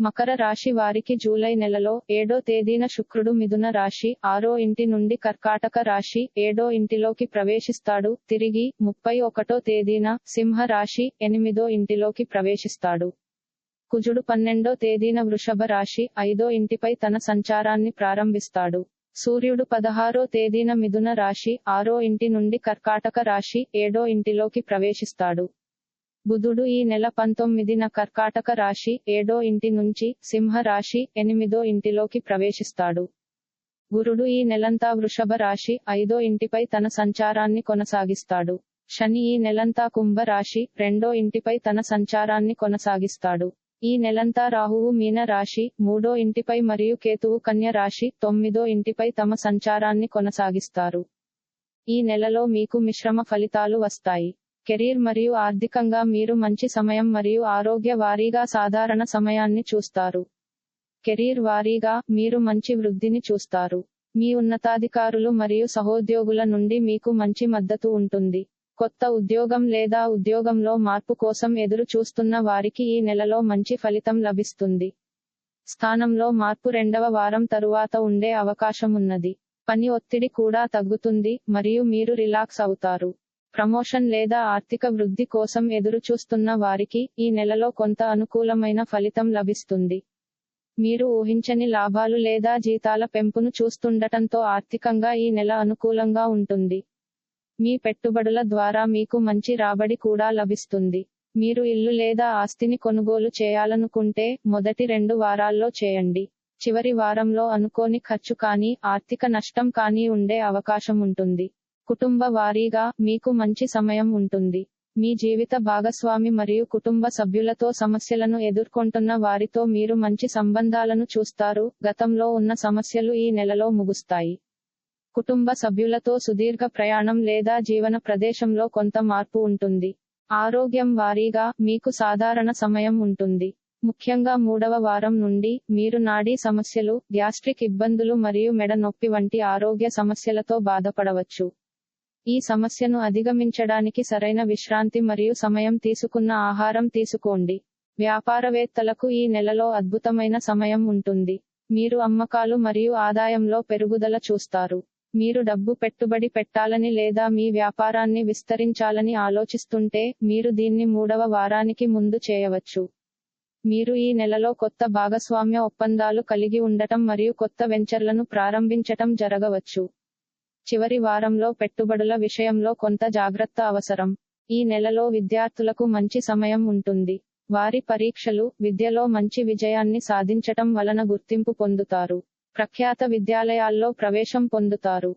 మకర రాశి వారికి జూలై నెలలో ఏడో తేదీన శుక్రుడు మిథున రాశి ఆరో ఇంటి నుండి కర్కాటక రాశి ఏడో ఇంటిలోకి ప్రవేశిస్తాడు. తిరిగి ముప్పై ఒకటో తేదీన సింహ రాశి ఎనిమిదో ఇంటిలోకి ప్రవేశిస్తాడు. కుజుడు పన్నెండో తేదీన వృషభ రాశి ఐదో ఇంటిపై తన సంచారాన్ని ప్రారంభిస్తాడు. సూర్యుడు పదహారో తేదీన మిథున రాశి ఆరో ఇంటి నుండి కర్కాటక రాశి ఏడో ఇంటిలోకి ప్రవేశిస్తాడు. బుధుడు ఈ నెల పంతొమ్మిదిన కర్కాటక రాశి ఏడో ఇంటి నుంచి సింహ రాశి ఎనిమిదో ఇంటిలోకి ప్రవేశిస్తాడు. గురుడు ఈ నెలంతా వృషభ రాశి ఐదో ఇంటిపై తన సంచారాన్ని కొనసాగిస్తాడు. శని ఈ నెలంతా కుంభ రాశి రెండో ఇంటిపై తన సంచారాన్ని కొనసాగిస్తాడు. ఈ నెలంతా రాహువు మీన రాశి మూడో ఇంటిపై మరియు కేతువు కన్య రాశి తొమ్మిదో ఇంటిపై తమ సంచారాన్ని కొనసాగిస్తారు. ఈ నెలలో మీకు మిశ్రమ ఫలితాలు వస్తాయి. కెరీర్ మరియు ఆర్థికంగా మీరు మంచి సమయం మరియు ఆరోగ్య వారీగా సాధారణ సమయాన్ని చూస్తారు. కెరీర్ వారీగా మీరు మంచి వృద్ధిని చూస్తారు. మీ ఉన్నతాధికారులు మరియు సహోద్యోగుల నుండి మీకు మంచి మద్దతు ఉంటుంది. కొత్త ఉద్యోగం లేదా ఉద్యోగంలో మార్పు కోసం ఎదురు చూస్తున్న వారికి ఈ నెలలో మంచి ఫలితం లభిస్తుంది. స్థానంలో మార్పు రెండవ వారం తరువాత ఉండే అవకాశం ఉన్నది పని ఒత్తిడి కూడా తగ్గుతుంది మరియు మీరు రిలాక్స్ అవుతారు. ప్రమోషన్ లేదా ఆర్థిక వృద్ధి కోసం ఎదురు చూస్తున్న వారికి ఈ నెలలో కొంత అనుకూలమైన ఫలితం లభిస్తుంది. మీరు ఊహించని లాభాలు లేదా జీతాల పెంపును చూస్తుండటంతో ఆర్థికంగా ఈ నెల అనుకూలంగా ఉంటుంది. మీ పెట్టుబడుల ద్వారా మీకు మంచి రాబడి కూడా లభిస్తుంది. మీరు ఇల్లు లేదా ఆస్తిని కొనుగోలు చేయాలనుకుంటే మొదటి రెండు వారాల్లో చేయండి. చివరి వారంలో అనుకోని ఖర్చు కానీ ఆర్థిక నష్టం కానీ ఉండే అవకాశం ఉంటుంది. కుటుంబ వారీగా మీకు మంచి సమయం ఉంటుంది. మీ జీవిత భాగస్వామి మరియు కుటుంబ సభ్యులతో సమస్యలను ఎదుర్కొంటున్న వారితో మీరు మంచి సంబంధాలను చూస్తారు. గతంలో ఉన్న సమస్యలు ఈ నెలలో ముగుస్తాయి. కుటుంబ సభ్యులతో సుదీర్ఘ ప్రయాణం లేదా జీవన ప్రదేశంలో కొంత మార్పు ఉంటుంది. ఆరోగ్యం వారీగా మీకు సాధారణ సమయం ఉంటుంది. ముఖ్యంగా మూడవ వారం నుండి మీరు నాడీ సమస్యలు గ్యాస్ట్రిక్ ఇబ్బందులు మరియు మెడ నొప్పి వంటి ఆరోగ్య సమస్యలతో బాధపడవచ్చు. ఈ సమస్యను అధిగమించడానికి సరైన విశ్రాంతి మరియు సమయం తీసుకున్న ఆహారం తీసుకోండి. వ్యాపారవేత్తలకు ఈ నెలలో అద్భుతమైన సమయం ఉంటుంది. మీరు అమ్మకాలు మరియు ఆదాయంలో పెరుగుదల చూస్తారు. మీరు డబ్బు పెట్టుబడి పెట్టాలని లేదా మీ వ్యాపారాన్ని విస్తరించాలని ఆలోచిస్తుంటే మీరు దీన్ని మూడవ వారానికి ముందు చేయవచ్చు. మీరు ఈ నెలలో కొత్త భాగస్వామ్య ఒప్పందాలు కలిగి ఉండటం మరియు కొత్త వెంచర్లను ప్రారంభించటం జరగవచ్చు. చివరి వారంలో పెట్టుబడుల విషయంలో కొంత జాగ్రత్త అవసరం. ఈ నెలలో విద్యార్థులకు మంచి సమయం ఉంటుంది. వారి పరీక్షలు విద్యలో మంచి విజయాన్ని సాధించటం వలన గుర్తింపు పొందుతారు. ప్రఖ్యాత విద్యాలయాల్లో ప్రవేశం పొందుతారు.